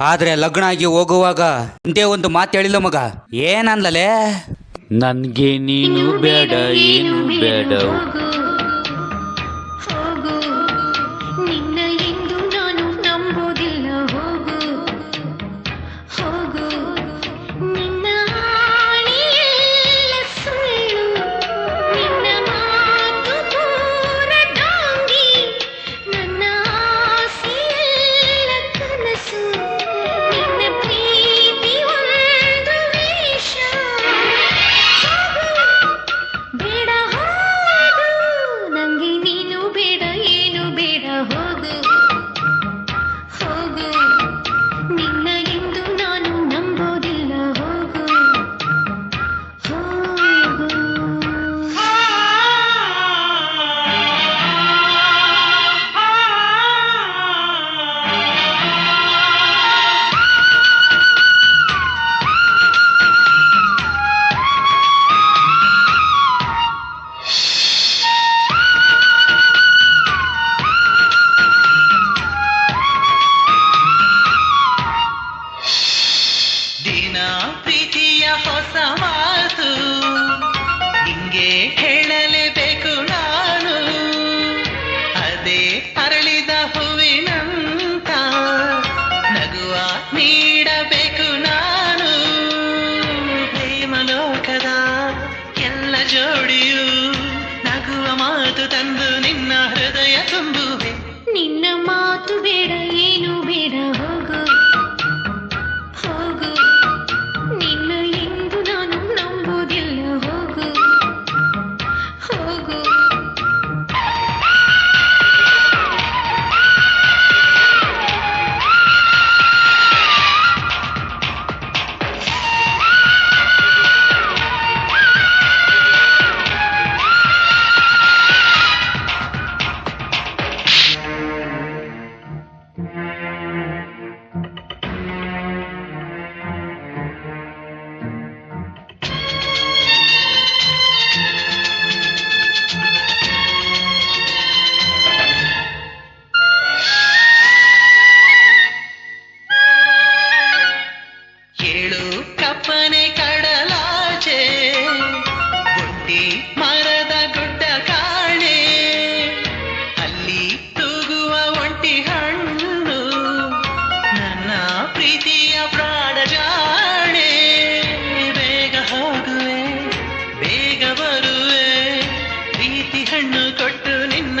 ಆದ್ರೆ ಲಗ್ನ ಆಗಿ ಹೋಗುವಾಗ ಇಂದೇ ಒಂದು ಮಾತು ಹೇಳಿಲ್ಲ ಮಗ. ಏನಂದಲೇ ನನ್ಗೆ ನೀನು ಬೇಡ, ಏನು ಬೇಡ. ಲೋಕದ ಎಲ್ಲ ಜೋಡಿಯು ನಗುವ ಮಾತು ತಂದು ನಿನ್ನ ಕಡಲಾಚೆ, ಗುಡ್ಡಿ ಮರದ ಗುಡ್ಡ ಕಾಣೆ. ಅಲ್ಲಿ ತೂಗುವ ಒಂಟಿ ಹಣ್ಣು, ನನ್ನ ಪ್ರೀತಿಯ ಪ್ರಾಣ ಜಾಣೆ. ಬೇಗ ಹೋಗುವೆ, ಬೇಗ ಬರುವೆ, ಪ್ರೀತಿ ಹಣ್ಣು ಕೊಟ್ಟು ನಿನ್ನ